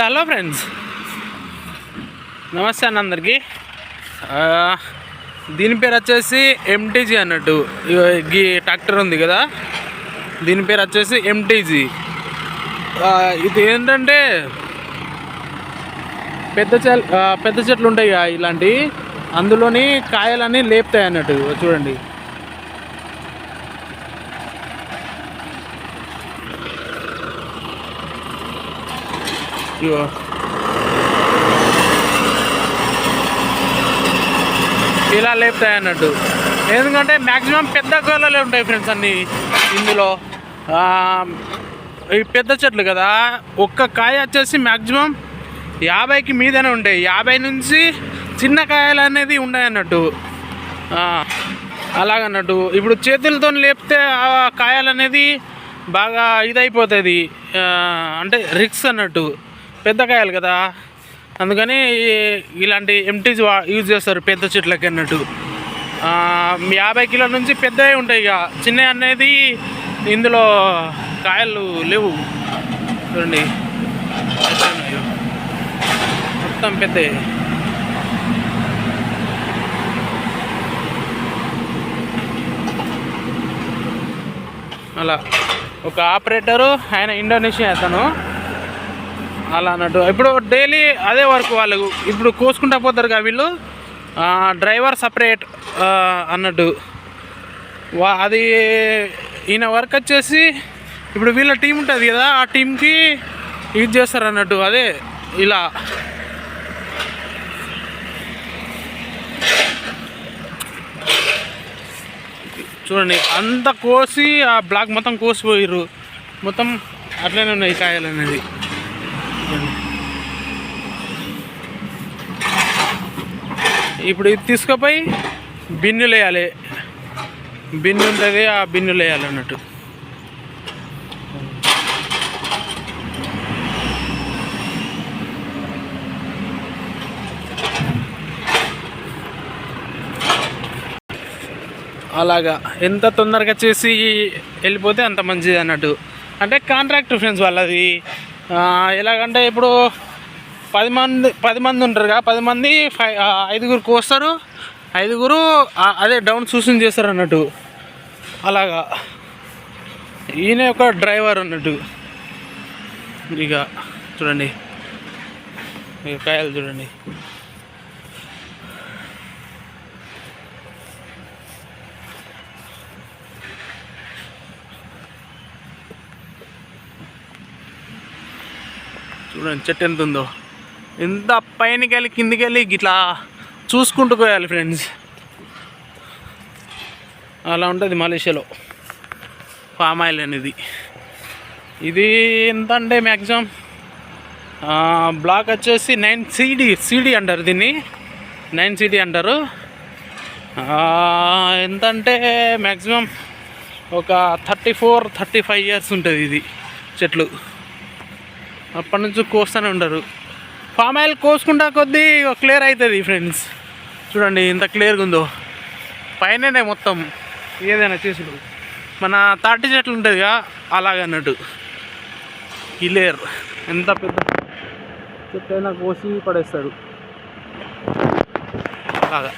Hello friends నమస్తే అన్న అందరికీ. దీని పేరు వచ్చేసి ఎంటీజీ అన్నట్టు. ఈ ట్రాక్టర్ ఉంది కదా. దీని పేరు వచ్చేసి ఎంటీజీ ఇది ఏంటంటే పెద్ద చెల్ పెద్ద చెట్లు ఉంటాయి ఇలాంటివి అందులోని కాయలన్నీ లేపుతాయి అన్నట్టు. చూడండి. ఇగో ఇలా లేపుతాయి అన్నట్టు. ఎందుకంటే మ్యాక్సిమం పెద్ద గోళ్ళలే ఉంటాయి ఫ్రెండ్స్ అన్ని ఇందులో. ఈ పెద్ద చెట్లు కదా ఒక్క కాయ వచ్చేసి మ్యాక్సిమం యాభైకి మీదనే ఉంటాయి. యాభై నుంచి చిన్న కాయలు అనేది ఉన్నాయి అన్నట్టు. అలాగన్నట్టు. ఇప్పుడు చేతులతో లేపితే ఆ కాయలు అనేది బాగా ఇదైపోతుంది. అంటే రిక్స్ అన్నట్టు. పెద్ద కాయలు కదా. అందుకని ఇలాంటి ఎంటీస్ యూజ్ చేస్తారు పెద్ద చెట్లకి అన్నట్టు. యాభై కిలోల నుంచి పెద్దవి ఉంటాయి ఇక. చిన్నవి అనేది ఇందులో కాయలు లేవు. చూడండి. మొత్తం పెద్దవి. అలా. ఒక ఆపరేటరు ఆయన ఇండోనేషియా అతను. అలా అన్నట్టు. ఇప్పుడు డైలీ అదే వర్క్ వాళ్ళకు. ఇప్పుడు కోసుకుంటా పోతారు కదా వీళ్ళు. డ్రైవర్ సపరేట్ అన్నట్టు. వా అది ఈయన వర్క్ వచ్చేసి ఇప్పుడు వీళ్ళ టీం ఉంటుంది కదా ఆ టీంకి యూజ్ చేస్తారు అన్నట్టు. అదే ఇలా. చూడండి అంత కోసి ఆ బ్లాక్ మొత్తం కోసిపోయారు మొత్తం అట్లనే ఉన్నాయి కాయలు అనేది. ఇప్పుడు ఇది తీసుకుపోయి బిన్నులు వేయాలి బిన్ను ఉంటుంది ఆ బిన్నులు వేయాలి అన్నట్టు. అలాగా. ఎంత తొందరగా చేసి వెళ్ళిపోతే అంత మంచిది అన్నట్టు. అంటే కాంట్రాక్ట్ ఫ్రెండ్స్ వాళ్ళది. ఎలాగంటే ఇప్పుడు పది మంది పది మంది ఉంటారుగా. పది మంది ఫైవ్ ఐదుగురు కోస్తారు. ఐదుగురు అదే డౌన్ సూసన్ చేస్తారు అన్నట్టు. అలాగా. ఈయన ఒక డ్రైవర్ అన్నట్టు. ఇక చూడండి. ఇక కాయలు చూడండి. చూడండి చెట్టు ఎంత ఉందో. ఎంత పైనకి వెళ్ళి కిందికి వెళ్ళి ఇట్లా చూసుకుంటూ పోయాలి ఫ్రెండ్స్ అలా ఉంటుంది మలేషియాలో. పామ్ ఆయిల్ అనేది. ఇది ఎంత అంటే మ్యాక్సిమం బ్లాక్ వచ్చేసి నైన్ సిడి సిడి అంటారు దీన్ని. నైన్ సిడి అంటారు. ఎంత అంటే మ్యాక్సిమం ఒక thirty four thirty five years ఉంటుంది ఇది చెట్లు. అప్పటి నుంచి కోస్తూనే ఉండరు. పామ్ ఆయిల్ కోసుకుంటా కొద్దీ క్లియర్ అవుతుంది ఫ్రెండ్స్. చూడండి ఇంత క్లియర్గా ఉందో. పైననే మొత్తం ఏదైనా చేసుడు. మన తాటి చెట్లు ఉంటుందిగా అలాగన్నట్టు క్లియర్. ఎంత పెద్ద చెట్టు అయినా కోసి పడేస్తాడు. అలాగా.